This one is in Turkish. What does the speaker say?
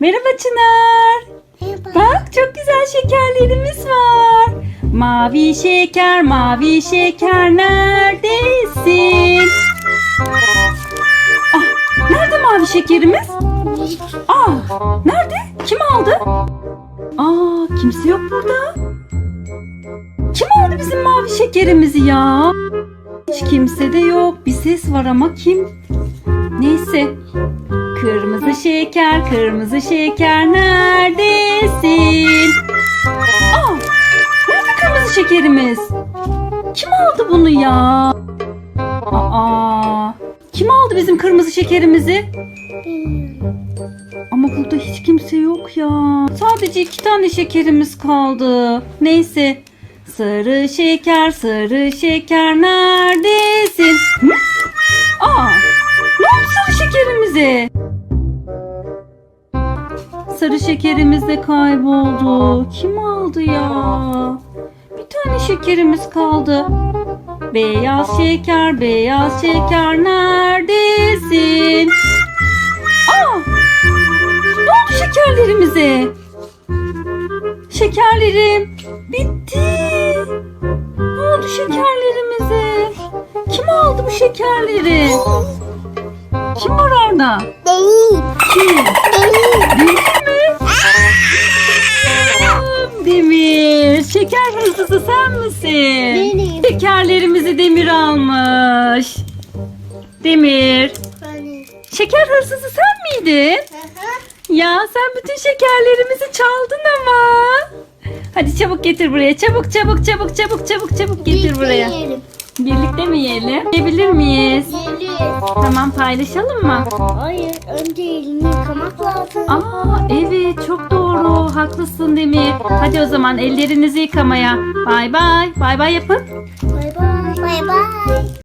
Merhaba Çınar. Bak çok güzel şekerlerimiz var. Mavi şeker, mavi şeker neredesin? Ah, nerede mavi şekerimiz? Ah, nerede? Kim aldı? Aa, kimse yok burada. Kim aldı bizim mavi şekerimizi ya? Hiç kimse de yok. Bir ses var ama kim? Neyse. Kırmızı şeker, kırmızı şeker neredesin? Aa, nerede kırmızı şekerimiz? Kim aldı bunu ya? Aa, kim aldı bizim kırmızı şekerimizi? Ama burada hiç kimse yok ya. Sadece iki tane şekerimiz kaldı. Neyse. Sarı şeker, sarı şeker neredesin? Hı? Aa, ne oldu sarı şekerimize? Sarı şekerimiz de kayboldu. Kim aldı ya? Bir tane şekerimiz kaldı. Beyaz şeker, beyaz şeker neredesin? Aa! Ne oldu şekerlerimize? Şekerlerim bitti. Ne oldu şekerlerimize? Kim aldı bu şekerleri? Kim var orada? Değil. Şeker hırsızı sen misin? Benim. Şekerlerimizi Demir almış. Demir. Hani. Şeker hırsızı sen miydin? Ya sen bütün şekerlerimizi çaldın ama. Hadi çabuk getir buraya. Çabuk çabuk çabuk çabuk çabuk çabuk getir buraya. Yiyelim. Birlikte mi yiyelim? Yiyebilir miyiz? Yiyelim. Tamam paylaşalım mı? Hayır. Önce elini yıkamak lazım. Aa evet çok doğru. Haklısın Demir. Hadi o zaman ellerinizi yıkamaya. Bay bay. Bay bay yapın. Bay bay. Bay bay.